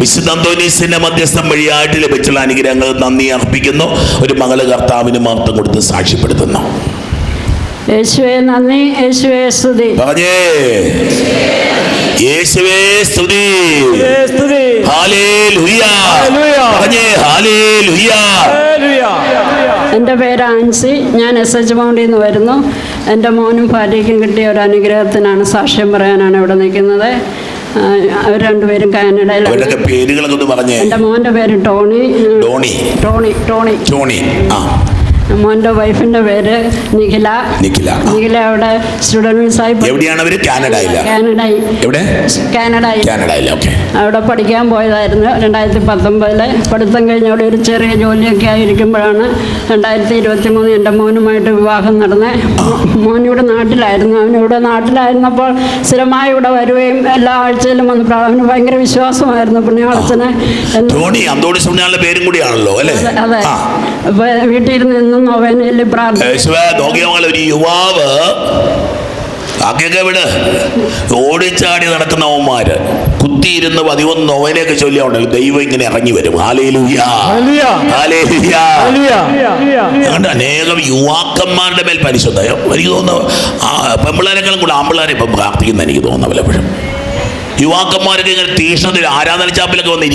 വിശുദ്ധ അന്തോനീസിന്റെ മധ്യസ്ഥം വഴിയായിട്ട് ലഭിച്ചുള്ള അനുഗ്രഹങ്ങൾ നന്ദി അർപ്പിക്കുന്നു. ഒരു മകൾ കർത്താവിന് മാത്രം കൊടുത്ത് സാക്ഷ്യപ്പെടുത്തുന്നു. യേശുവേ നന്ദി. യേശുവേ സ്തുതി. പറഞ്ഞേ. യേശുവേ സ്തുതി. പറഞ്ഞേ ഹാലേലുയ. ഹല്ലേലൂയ. എന്റെ പേര് ആൻസി. ഞാൻ എസ് എച്ച് മൗണ്ടിൽ നിന്ന് വരുന്നു. എന്റെ മോനും ഭാര്യയ്ക്കും കിട്ടിയ ഒരു അനുഗ്രഹത്തിനാണ് സാക്ഷ്യം പറയാനാണ് ഇവിടെ നിൽക്കുന്നത്. അവർ രണ്ടുപേരും കാനഡയിലാണ്. അവരുടെ പേരുകളൊക്കെ ഒന്ന് പറഞ്ഞേ. എന്റെ മോന്റെ പേര് Tony. Tony. Tony Tony. Tony. ആ. മോന്റെ വൈഫിന്റെ പേര് നിഖില. നിഖില. നിഖില അവിടെ സ്റ്റുഡൻസ് ആയി എവിടെയാണ് അവർ കാനഡയില. കാനഡയിൽ. എവിടെ? കാനഡയിൽ. കാനഡയിൽ ഓക്കെ. അവിടെ പഠിക്കാൻ പോയതായിരുന്നു രണ്ടായിരത്തി പത്തൊമ്പതിൽ പഠിത്തം കഴിഞ്ഞ അവിടെ ഒരു ചെറിയ ജോലിയൊക്കെ ആയിരിക്കുമ്പോഴാണ് രണ്ടായിരത്തി ഇരുപത്തി മൂന്ന് എന്റെ മോനുമായിട്ട് വിവാഹം നടന്നത് മോൻ ഇവിടെ നാട്ടിലായിരുന്നു. അവൻ ഇവിടെ നാട്ടിലായിരുന്നപ്പോൾ സ്ഥിരമായി ഇവിടെ വരികയും എല്ലാ ആഴ്ചയിലും വന്ന് അവന് ഭയങ്കര വിശ്വാസമായിരുന്നു പുണ്യാളച്ചനെ അന്തോണി പേരും കൂടിയാണല്ലോ അല്ലേ? അതെ നൊവേനയിൽ യേശുവേ നോക്കിയ ഒരു യുവാവ് അങ്ങനെ വിട് ഓടിച്ചാടി നടക്കുന്നവന്മാര് കുത്തിയിരുന്ന് പതിവൊന്ന് നോവനെയൊക്കെ ചൊല്ലിയാണല്ലോ ദൈവം ഇങ്ങനെ ഇറങ്ങി വരും. അതുകൊണ്ട് അനേകം യുവാക്കന്മാരുടെ മേൽ പരിശുദ്ധ എനിക്ക് തോന്നുന്നു പെമ്പിള്ളേരെക്കാളും കൂടെ ആമ്പിള്ളേരെ ഇപ്പം പ്രാർത്ഥിക്കുന്ന എനിക്ക് തോന്നുന്നു പലപ്പോഴും യുവാക്കന്മാരൊക്കെ ഇങ്ങനെ തീഷ്ണത്തിൽ ആരാധന ചാപ്പിലൊക്കെ വന്ന്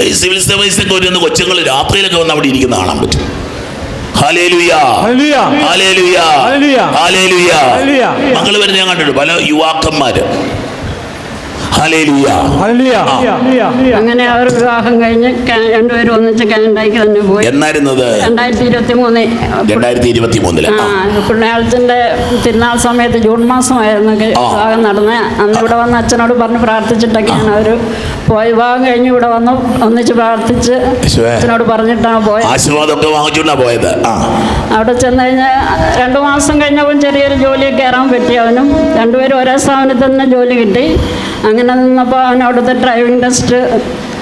ഈ സിവിൽ സർവീസ് വരുന്ന കൊച്ചുങ്ങൾ രാത്രിയിലൊക്കെ വന്ന് അവിടെ ഇരിക്കുന്ന കാണാൻ പറ്റും. മകൾ വരുന്ന ഞാൻ കണ്ടിട്ടുണ്ട്. പല യുവാക്കന്മാര്. അങ്ങനെ അവർ വിവാഹം കഴിഞ്ഞ് രണ്ടുപേരും ഒന്നിച്ച് കാനഡയ്ക്ക് തന്നെ പോയി. എന്നായിരുന്നത്? രണ്ടായിരത്തി ഇരുപത്തി മൂന്ന് രണ്ടായിരത്തി ഇരുപത്തി മൂന്നിൽ ആ. പുണ്യാളത്തിന്റെ തിരുനാൾ സമയത്ത് ജൂൺ മാസമായിരുന്നു. വിവാഹം നടന്നത് അന്ന് ഇവിടെ വന്ന് അച്ഛനോട് പറഞ്ഞ് പ്രാർത്ഥിച്ചിട്ടൊക്കെയാണ് അവർ പോയി. വിവാഹം കഴിഞ്ഞ് ഇവിടെ വന്ന്. ഒന്നിച്ച് പ്രാർത്ഥിച്ച്. അച്ഛനോട് പറഞ്ഞിട്ടാണ് പോയത്. ആശീർവാദമൊക്കെ വാങ്ങിച്ചുകൊണ്ടാ പോയത്. ആ. അവിടെ ചെന്ന് കഴിഞ്ഞാൽ രണ്ടു മാസം കഴിഞ്ഞപ്പോൾ ചെറിയൊരു ജോലി കയറാൻ പറ്റി. അവനും രണ്ടുപേരും ഒരേ സ്ഥാപനത്തിൽ തന്നെ ജോലി കിട്ടി. അങ്ങനെ നിന്നപ്പോൾ അവൻ അവിടുത്തെ ഡ്രൈവിംഗ് ടെസ്റ്റ്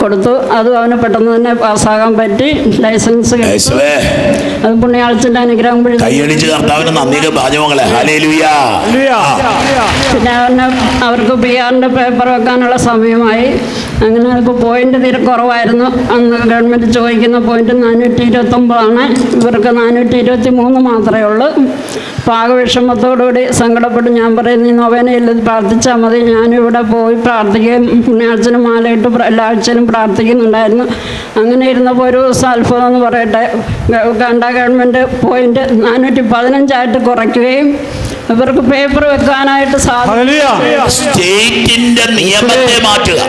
കൊടുത്തു. അതും അവന് പെട്ടെന്ന് തന്നെ പാസ്സാകാൻ പറ്റി. ലൈസൻസ് അത് പുണ്യാളിച്ചിന്റെ അനുഗ്രഹം കൈയടിച്ച് കർത്താവിന്. പിന്നെ അവന് അവർക്ക് പി ആറിന്റെ പേപ്പർ വെക്കാനുള്ള സമയമായി. അങ്ങനെ ഇപ്പോൾ പോയിന്റ് തീരെ കുറവായിരുന്നു. അന്ന് ഗവൺമെന്റ് ചോദിക്കുന്ന പോയിന്റ് നാനൂറ്റി ഇരുപത്തൊമ്പതാണ്. ഇവർക്ക് നാനൂറ്റി ഇരുപത്തി മൂന്ന് മാത്രമേ ഉള്ളൂ. പാകവിഷമത്തോടുകൂടി സങ്കടപ്പെട്ട് ഞാൻ പറയുന്നു ഈ നോവേനയിൽ പ്രാർത്ഥിച്ചാൽ മതി. ഞാനിവിടെ പോയി പ്രാർത്ഥിക്കുകയും പുണ്യാഴ്ചനും മാലയിട്ട് എല്ലാ ആഴ്ചയിലും പ്രാർത്ഥിക്കുന്നുണ്ടായിരുന്നു. അങ്ങനെ ഇരുന്നപ്പോൾ ഒരു ദിവസം അത്ഭുതം എന്ന് പറയട്ടെ. കണ്ട ഗവൺമെന്റ് പോയിന്റ് നാനൂറ്റി പതിനഞ്ചായിട്ട് കുറയ്ക്കുകയും ഇവർക്ക് പേപ്പർ വെക്കാനായിട്ട് സാധിക്കും ഹല്ലേലൂയ. സ്റ്റേറ്റിന്റെ നിയമത്തെ മാറ്റുക.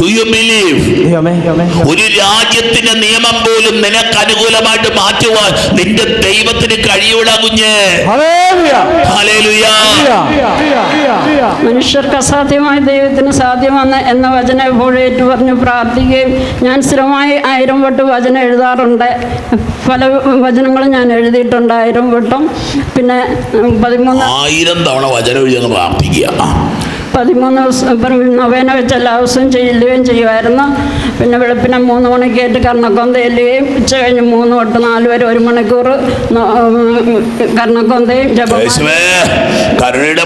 ഡു യു ബിലീവ് ദൈവമേ, ദൈവമേ. ഒരു രാജ്യത്തിന്റെ നിയമം പോലും നിനക്ക് അനുകൂലമായിട്ട് മാറ്റുവാൻ നിന്റെ ദൈവത്തിന് കഴിയൂടാ കുഞ്ഞ്. മനുഷ്യർക്ക് അസാധ്യമായ ദൈവത്തിന് സാധ്യമെന്ന് എന്ന വചന എപ്പോഴേറ്റു പറഞ്ഞു പ്രാർത്ഥിക്കുകയും ഞാൻ സ്ഥിരമായി ആയിരം വട്ട് വചനം എഴുതാറുണ്ട് പല വചനങ്ങളും ഞാൻ എഴുതിയിട്ടുണ്ട് ആയിരം വട്ടം പിന്നെ പതിമൂന്ന് ആയിരം തവണ വചനം എഴുതി പ്രാർത്ഥിക്കുക. പതിമൂന്ന് ദിവസം നൊവേന വെച്ച് എല്ലാ ദിവസവും ചെല്ലുകയും ചെയ്യുമായിരുന്നു. പിന്നെ വെളുപ്പിനെ മൂന്ന് മണിക്കായിട്ട് കർണക്കൊന്ത ചെല്ലുകയും ഉച്ച കഴിഞ്ഞ് മൂന്ന് തൊട്ട് നാല് വരെ ഒരു മണിക്കൂർ കർണക്കൊന്തയും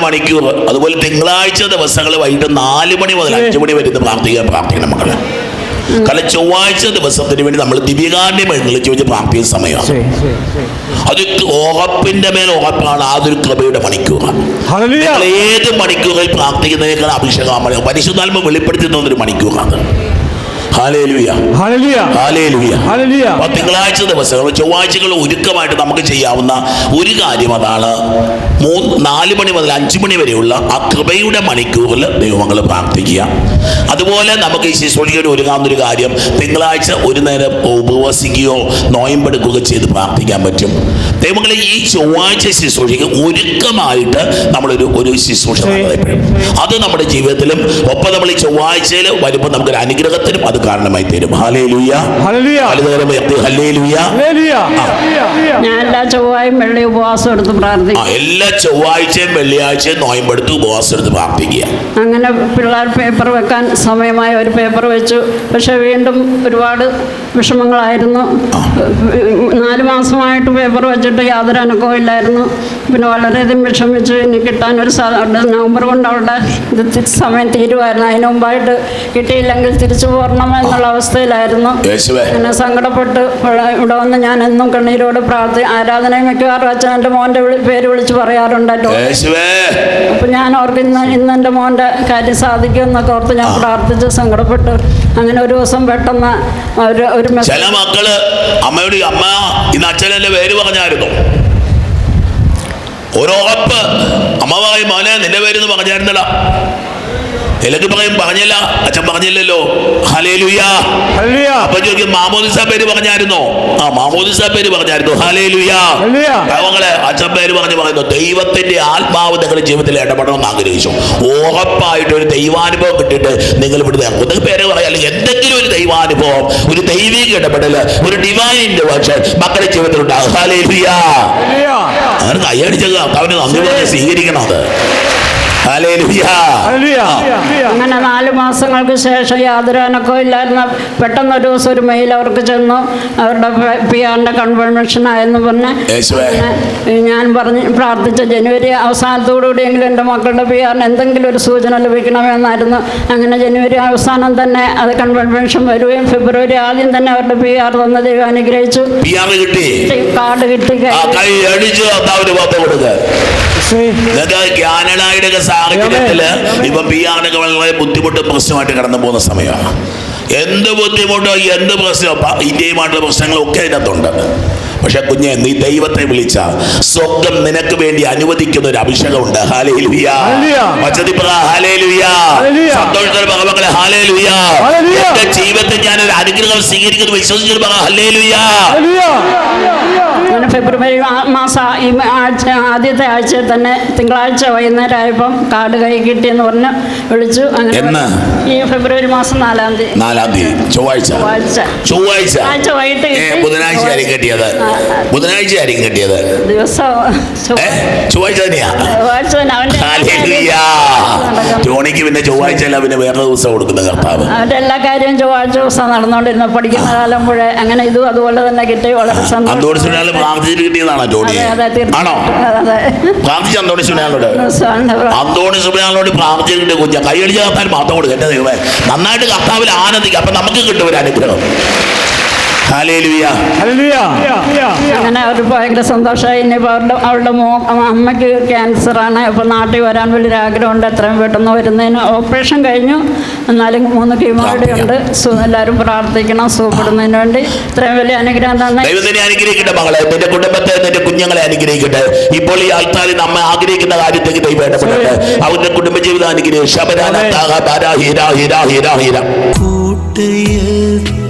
മണിക്കൂർ. അതുപോലെ തിങ്കളാഴ്ച ദിവസങ്ങൾ വൈകിട്ട് നാല് മണി മുതൽ അഞ്ചു മണി വരെ പ്രാർത്ഥിക്കാൻ പ്രാർത്ഥിക്കണം മക്കളെ. കാരണം ചൊവ്വാഴ്ച ദിവസത്തിന് വേണ്ടി നമ്മൾ ദിവ്യകാരുടെ വെള്ളിച്ച് വെച്ച് പ്രാർത്ഥിക്കുന്ന സമയമാണ്. അത് ഓഹപ്പിന്റെ മേൽ ഓഹപ്പാണ് ആതൊരു കൃപയുടെ മണിക്കൂർ. ഏത് മണിക്കൂറിൽ പ്രാർത്ഥിക്കുന്നതിനേക്കാൾ അഭിഷേകം പരിശുദ്ധാത്മ വെളിപ്പെടുത്തി തന്നൊരു മണിക്കൂറാണ്. തിങ്കളാഴ്ച ദിവസങ്ങൾ ചൊവ്വാഴ്ചകൾ ഒരുക്കമായിട്ട് നമുക്ക് ചെയ്യാവുന്ന ഒരു കാര്യം അതാണ് മൂന്ന് നാല് മണി മുതൽ അഞ്ച് മണി വരെയുള്ള ആ കൃപയുടെ മണിക്കൂറിൽ ദൈവങ്ങൾ പ്രാർത്ഥിക്കുക. അതുപോലെ നമുക്ക് ഈ ശിശുടിയോട് ഒരുങ്ങാവുന്ന ഒരു കാര്യം തിങ്കളാഴ്ച ഒരു നേരം ഉപവസിക്കുകയോ നോയമ്പെടുക്കുകയോ ചെയ്ത് പ്രാർത്ഥിക്കാൻ പറ്റും. ദൈവങ്ങളെ ഈ ചൊവ്വാഴ്ച ശുശ്രൂഷയ്ക്ക് ഒരുക്കമായിട്ട് നമ്മളൊരു ഒരു ശുശ്രൂഷ അത് നമ്മുടെ ജീവിതത്തിലും ഒപ്പം നമ്മൾ ഈ ചൊവ്വാഴ്ചയിൽ വരുമ്പോൾ നമുക്കൊരു അനുഗ്രഹത്തിനും അത് കാരണമായി തീരും. ചൊവ്വായും വെള്ളി ഉപവാസം എടുത്ത് പ്രാർത്ഥിക്കുക. പ്രാർത്ഥിക്കും എല്ലാ ചൊവ്വാഴ്ചയും വെള്ളിയാഴ്ചയും നോയമ്പെടുത്ത് ഉപവാസം എടുത്ത് പ്രാർത്ഥിക്കുക. അങ്ങനെ പിള്ളേർ പേപ്പർ വെക്കാൻ സമയമായ. ഒരു പേപ്പർ വെച്ചു. പക്ഷെ വീണ്ടും ഒരുപാട് വിഷമങ്ങളായിരുന്നു. നാല് മാസമായിട്ട് പേപ്പർ വെച്ചിട്ട് യാതൊരു അനുഭവം ഇല്ലായിരുന്നു. പിന്നെ വളരെയധികം വിഷമിച്ചു. ഇനി കിട്ടാൻ ഒരു നവംബർ കൊണ്ട് അവളുടെ ഇത് സമയം തീരുമായിരുന്നു. അതിന് മുമ്പായിട്ട് കിട്ടിയില്ലെങ്കിൽ തിരിച്ചു പോരണം എന്നുള്ള അവസ്ഥയിലായിരുന്നു. അങ്ങനെ സങ്കടപ്പെട്ട് ഇവിടെ വന്ന് ഞാൻ എന്നും കണ്ണീരോട് പ്രാർത്ഥി ആരാധനയും മിക്കവാറും അച്ഛൻ എന്റെ മോന്റെ പേര് വിളിച്ച് പറയാറുണ്ടല്ലോ യേശുവേ അപ്പം ഞാൻ ഓർക്ക് ഇന്ന് ഇന്ന് എന്റെ മോന്റെ കാര്യം സാധിക്കുമെന്നൊക്കെ ഓർത്ത് ഞാൻ പ്രാർത്ഥിച്ച് സങ്കടപ്പെട്ടു അങ്ങനെ ഒരു ദിവസം പെട്ടെന്ന് ഒരു ഒരു ചില മക്കൾ അമ്മയോട് അമ്മ ഇന്ന് അച്ഛനെ പേര് പറഞ്ഞായിരുന്നു. ഒരുറപ്പ് അമ്മ പറയും മോനെ നിന്റെ പേരെന്ന് പറഞ്ഞായിരുന്നടാ എനിക്ക് പറയും പറഞ്ഞില്ല. അച്ഛൻ പറഞ്ഞില്ലല്ലോ. അപ്പൊ ചോദിക്കും മാമോദിസ പേര് പറഞ്ഞായിരുന്നോ? ആ മാമോദിസ പേര് പറഞ്ഞായിരുന്നു. Hallelujah hallelujah. അവങ്ങളെ അച്ഛൻ പേര് പറഞ്ഞു പറയുന്നു. ദൈവത്തിന്റെ ആത്മാവ് നിങ്ങളുടെ ജീവിതത്തിൽ ഇടപെടണമെന്ന് ആഗ്രഹിച്ചു. ഉറപ്പായിട്ട് ഒരു ദൈവാനുഭവം കിട്ടിയിട്ട് നിങ്ങൾ ഇവിടുന്ന് നിങ്ങൾക്ക് പേര് പറയാം. അല്ലെങ്കിൽ എന്തെങ്കിലും ഒരു ദൈവാനുഭവം ഒരു ദൈവിക ഇടപെടൽ ഒരു ഡിവൈൻ ഇന്റർവെൻഷൻ മക്കളുടെ ജീവിതത്തിൽ ഉണ്ടാകും. ഹലേലുയാ അവന് കൈയടിച്ചത് അവന് നന്ദി പറഞ്ഞ് സ്വീകരിക്കണം അത്. അങ്ങനെ നാല് മാസങ്ങൾക്ക് ശേഷം യാതൊരു അനക്കവും ഇല്ലായിരുന്ന. പെട്ടെന്ന് ഒരു ദിവസം ഒരു മെയിൽ അവർക്ക് ചെന്നു. അവരുടെ പി ആറിന്റെ കൺവെൻഷൻ ആയെന്ന് പറഞ്ഞ് ഞാൻ പറഞ്ഞ് പ്രാർത്ഥിച്ച ജനുവരി അവസാനത്തോടുകൂടിയെങ്കിലും എന്റെ മക്കളുടെ പി ആറിന് എന്തെങ്കിലും ഒരു സൂചന ലഭിക്കണമെന്നായിരുന്നു. അങ്ങനെ ജനുവരി അവസാനം തന്നെ അത് കൺവെൻഷൻ വരികയും ഫെബ്രുവരി ആദ്യം തന്നെ അവരുടെ പി ആർ തന്ന ദൈവം അനുഗ്രഹിച്ചു. കാർഡ് കിട്ടി. ആ കൈ അടിച്ച് കർത്താവിന് പത്ത് കൊടുക്കുക സേ നിങ്ങൾക്ക് സാഹചര്യത്തിൽ ഇപ്പൊ പി ആറിനൊക്കെ വളരെ ബുദ്ധിമുട്ടും പ്രശ്നമായിട്ട് കടന്നു പോകുന്ന സമയമാണ്. എന്ത് ബുദ്ധിമുട്ടോ എന്ത് പ്രശ്നമോ ഇന്ത്യയുമായിട്ടുള്ള പ്രശ്നങ്ങളൊക്കെ അതിനകത്തുണ്ട് പക്ഷെ കുഞ്ഞെ നീ ദൈവത്തെ വിളിച്ച. സ്വർഗം നിനക്ക് വേണ്ടി അനുവദിക്കുന്ന ഒരു അഭിഷേകമുണ്ട്. ഉണ്ട് ഹല്ലേലൂയ. Hallelujah hallelujah. സന്തോഷത്തോടെ മകളെ ഹല്ലേലൂയ. എന്റെ ജീവിതത്തിൽ ഞാൻ ഒരു അനുഗ്രഹം സ്വീകരിക്കുന്നു. വിശ്വസിച്ചു ഫെബ്രുവരി മാസ ഈ ആഴ്ച ആദ്യത്തെ ആഴ്ച തന്നെ തിങ്കളാഴ്ച വൈകുന്നേരം ആയപ്പം കാർഡ് കൈ കിട്ടിയെന്ന് പറഞ്ഞ് വിളിച്ചു. അങ്ങനെ ഈ ഫെബ്രുവരി മാസം നാലാം തീയതി. നാലാം തീയതി. ചൊവ്വാഴ്ച. ചൊവ്വാഴ്ച. ചൊവ്വാഴ്ച. ആഴ്ച വൈകിട്ട്. ബുധനാഴ്ച കിട്ടിയത്. ബുധനാഴ്ച ആയിരിക്കും കിട്ടിയത് ചൊവ്വാഴ്ച തന്നെയാ? ടോണിക്ക് പിന്നെ ചൊവ്വാഴ്ച അല്ല പിന്നെ വേറെ ദിവസം കൊടുക്കുന്ന കർത്താവ്. അവന്റെ എല്ലാ കാര്യവും ചൊവ്വാഴ്ച ദിവസം നടന്നുകൊണ്ടിരുന്നു. പഠിക്കുന്ന കാലം മുഴുവൻ അങ്ങനെ ഇതും അതുപോലെ തന്നെ കിട്ടി വളരെ സന്തോഷം. പ്രാർത്ഥിച്ചിട്ട് കിട്ടിയതാണോ ടോണി ആണോ? പ്രാർത്ഥിച്ച അന്തോണിസുനാളോട് സാറിന്റെ പ്രാ- അന്തോണി സുബിനാളോട് പ്രാർത്ഥിച്ചിട്ട് കുഞ്ഞ. കൈയടിച്ച കർത്താൻ മാത്രം കൊടുക്കും. എന്റെ ദൈവമേ നന്നായിട്ട് കർത്താവിൽ ആനന്ദിക്കുക അപ്പൊ നമുക്ക് കിട്ടും ഒരു അനുഗ്രഹം. അങ്ങനെ അവർ ഭയങ്കര സന്തോഷമായി ഇനിയിപ്പോൾ അവരുടെ അവളുടെ മോ അമ്മയ്ക്ക് ക്യാൻസറാണ് അപ്പോൾ നാട്ടിൽ വരാൻ വലിയൊരു ആഗ്രഹമുണ്ട്. എത്രയും പെട്ടെന്ന് വരുന്നതിന് ഓപ്പറേഷൻ കഴിഞ്ഞു. എന്നാലും മൂന്ന് കീമോയുടെ ഉണ്ട്. സു- എല്ലാവരും പ്രാർത്ഥിക്കണം. സുഖപ്പെടുന്നതിന് വേണ്ടി. ഇത്രയും വലിയ അനുഗ്രഹം തന്നെ അനുഗ്രഹിക്കട്ടെ മകളെ. നിന്റെ കുടുംബത്തെ നിന്റെ കുഞ്ഞുങ്ങളെ അനുഗ്രഹിക്കട്ടെ. ഇപ്പോൾ ഈ ആൾക്കാരിൽ നമ്മെ ആഗ്രഹിക്കുന്ന കാര്യത്തേക്ക് ദൈവം ഇടപെടട്ടെ. അവന്റെ കുടുംബജീവിതം അനുഗ്രഹിക്കും ശബരാന താഹ ബാരാ ഹീരാ ഹീരാ ഹീരാ ഹീരാ.